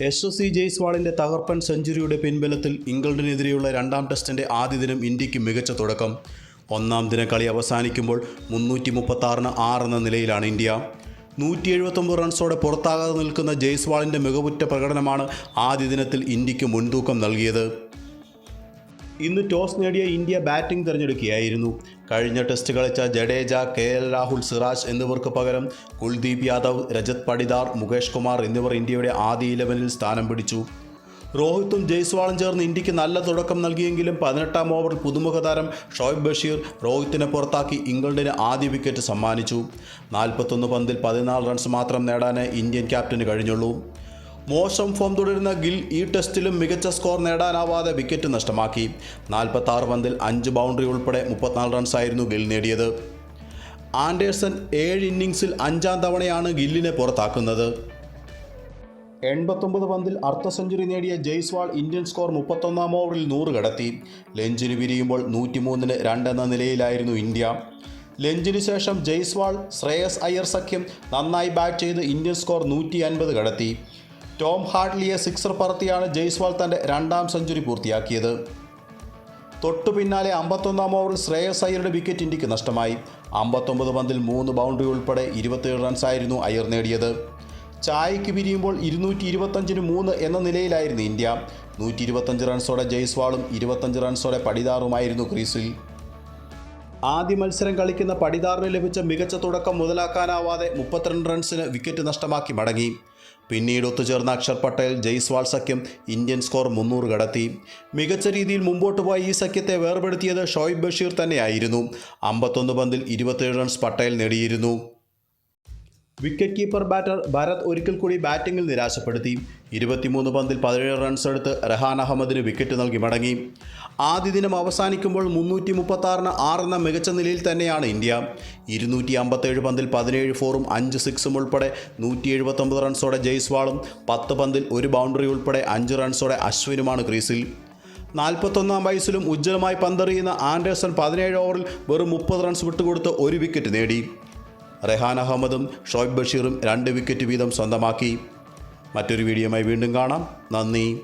S C ജയ്സ്വാളിന്റെ തകർപ്പൻ സെഞ്ചുറിയുടെ പിൻബലത്തിൽ ഇംഗ്ലണ്ടിനെതിരെയുള്ള രണ്ടാം ടെസ്റ്റിന്റെ ആദ്യ ദിനം ഇന്ത്യയ്ക്ക് മികച്ച തുടക്കം. ഒന്നാം ദിന കളി അവസാനിക്കുമ്പോൾ മുന്നൂറ്റി മുപ്പത്താറിന് എന്ന നിലയിലാണ് ഇന്ത്യ. നൂറ്റി എഴുപത്തൊമ്പത് റൺസോടെ പുറത്താകാതെ നിൽക്കുന്ന ജയ്സ്വാളിന്റെ മികവുറ്റ പ്രകടനമാണ് ആദ്യ ദിനത്തിൽ ഇന്ത്യയ്ക്ക് മുൻതൂക്കം നൽകിയത്. ഇന്ന് ടോസ് നേടിയ ഇന്ത്യ ബാറ്റിംഗ് തിരഞ്ഞെടുക്കുകയായിരുന്നു. കഴിഞ്ഞ ടെസ്റ്റ് കളിച്ച ജഡേജ കെ എൽ രാഹുൽ സിറാജ് എന്നിവർക്ക് പകരം കുൽദീപ് യാദവ് രജത് പടിദാർ മുകേഷ് കുമാർ എന്നിവർ ഇന്ത്യയുടെ ആദ്യ ഇലവനിൽ സ്ഥാനം പിടിച്ചു. രോഹിത്തും ജയ്സ്വാളും ചേർന്ന് ഇന്ത്യയ്ക്ക് നല്ല തുടക്കം നൽകിയെങ്കിലും പതിനെട്ടാം ഓവറിൽ പുതുമുഖ താരം ഷോയബ് ബഷീർ രോഹിത്തിനെ പുറത്താക്കി ഇംഗ്ലണ്ടിന് ആദ്യ വിക്കറ്റ് സമ്മാനിച്ചു. നാൽപ്പത്തൊന്ന് പന്തിൽ പതിനാല് റൺസ് മാത്രം നേടാനേ ഇന്ത്യൻ ക്യാപ്റ്റന് കഴിഞ്ഞുള്ളൂ. മോശം ഫോം തുടരുന്ന ഗിൽ ഈ ടെസ്റ്റിലും മികച്ച സ്കോർ നേടാനാവാതെ വിക്കറ്റ് നഷ്ടമാക്കി. നാൽപ്പത്താറ് പന്തിൽ അഞ്ച് ബൗണ്ടറി ഉൾപ്പെടെ മുപ്പത്തിനാല് റൺസായിരുന്നു ഗിൽ നേടിയത്. ആൻഡേഴ്സൺ ഏഴ് ഇന്നിങ്സിൽ അഞ്ചാം തവണയാണ് ഗില്ലിനെ പുറത്താക്കുന്നത്. എൺപത്തൊമ്പത് പന്തിൽ അർദ്ധ സെഞ്ചുറി നേടിയ ജയ്സ്വാൾ ഇന്ത്യൻ സ്കോർ മുപ്പത്തൊന്നാം ഓവറിൽ നൂറ് കടത്തി. ലഞ്ചിന് പിരിയുമ്പോൾ നൂറ്റിമൂന്നിന് രണ്ടെന്ന നിലയിലായിരുന്നു ഇന്ത്യ. ലഞ്ചിന് ശേഷം ജയ്സ്വാൾ ശ്രേയസ് അയ്യർ സഖ്യം നന്നായി ബാറ്റ് ചെയ്ത് ഇന്ത്യൻ സ്കോർ നൂറ്റി അൻപത് കടത്തി. ടോം ഹാർട്ട്ലിയെ സിക്സർ പറത്തിയാണ് ജയ്സ്വാൾ തന്റെ രണ്ടാം സെഞ്ചുറി പൂർത്തിയാക്കിയത്. തൊട്ടു പിന്നാലെ അമ്പത്തൊന്നാം ഓവറിൽ ശ്രേയസ് അയ്യരുടെ വിക്കറ്റ് ഇന്ത്യയ്ക്ക് നഷ്ടമായി. അമ്പത്തൊമ്പത് പന്തിൽ മൂന്ന് ബൗണ്ടറി ഉൾപ്പെടെ ഇരുപത്തിയേഴ് റൺസായിരുന്നു അയ്യർ നേടിയത്. ചായയ്ക്ക് പിരിയുമ്പോൾ ഇരുന്നൂറ്റി ഇരുപത്തഞ്ചിന് മൂന്ന് എന്ന നിലയിലായിരുന്നു ഇന്ത്യ. നൂറ്റി ഇരുപത്തഞ്ച് റൺസോടെ ജയ്സ്വാളും ഇരുപത്തഞ്ച് റൺസോടെ പടിതാറുമായിരുന്നു ക്രീസിൽ. ആദ്യ മത്സരം കളിക്കുന്ന പടിതാറിന് ലഭിച്ച മികച്ച തുടക്കം മുതലാക്കാനാവാതെ മുപ്പത്തിരണ്ട് റൺസിന് വിക്കറ്റ് നഷ്ടമാക്കി മടങ്ങി. പിന്നീട് ഒത്തുചേർന്ന അക്ഷർ പട്ടേൽ ജയ്സ്വാൾ സഖ്യം ഇന്ത്യൻ സ്കോർ മുന്നൂറ് കടത്തി. മികച്ച രീതിയിൽ മുമ്പോട്ട് പോയ ഈ സഖ്യത്തെ വേർപെടുത്തിയത് ഷോയിബ് ബഷീർ തന്നെയായിരുന്നു. അമ്പത്തൊന്ന് പന്തിൽ ഇരുപത്തേഴ് റൺസ് പട്ടേൽ നേടിയിരുന്നു. വിക്കറ്റ് കീപ്പർ ബാറ്റർ ഭരത് ഒരിക്കൽ കൂടി ബാറ്റിംഗിൽ നിരാശപ്പെടുത്തി. ഇരുപത്തിമൂന്ന് പന്തിൽ പതിനേഴ് റൺസ് എടുത്ത് റഹാൻ അഹമ്മദിന് വിക്കറ്റ് നൽകി മടങ്ങി. ആദ്യ ദിനം അവസാനിക്കുമ്പോൾ മുന്നൂറ്റി മുപ്പത്താറിന് ആറെന്ന മികച്ച നിലയിൽ തന്നെയാണ് ഇന്ത്യ. ഇരുന്നൂറ്റി അമ്പത്തേഴ് പന്തിൽ പതിനേഴ് ഫോറും അഞ്ച് സിക്സും ഉൾപ്പെടെ നൂറ്റി എഴുപത്തൊമ്പത് റൺസോടെ ജയ്സ്വാളും പത്ത് പന്തിൽ ഒരു ബൗണ്ടറി ഉൾപ്പെടെ അഞ്ച് റൺസോടെ അശ്വിനുമാണ് ക്രീസിൽ. നാൽപ്പത്തൊന്നാം വയസ്സിലും ഉജ്ജ്വലമായി പന്തെറിയുന്ന ആൻഡേഴ്സൺ പതിനേഴ് ഓവറിൽ വെറും മുപ്പത് റൺസ് വിട്ടുകൊടുത്ത് ഒരു വിക്കറ്റ് നേടി. റെഹാൻ അഹമ്മദും ഷോയ്ബ് ബഷീറും രണ്ട് വിക്കറ്റ് വീതം സ്വന്തമാക്കി. മറ്റൊരു വീഡിയോയുമായി വീണ്ടും കാണാം. നന്ദി.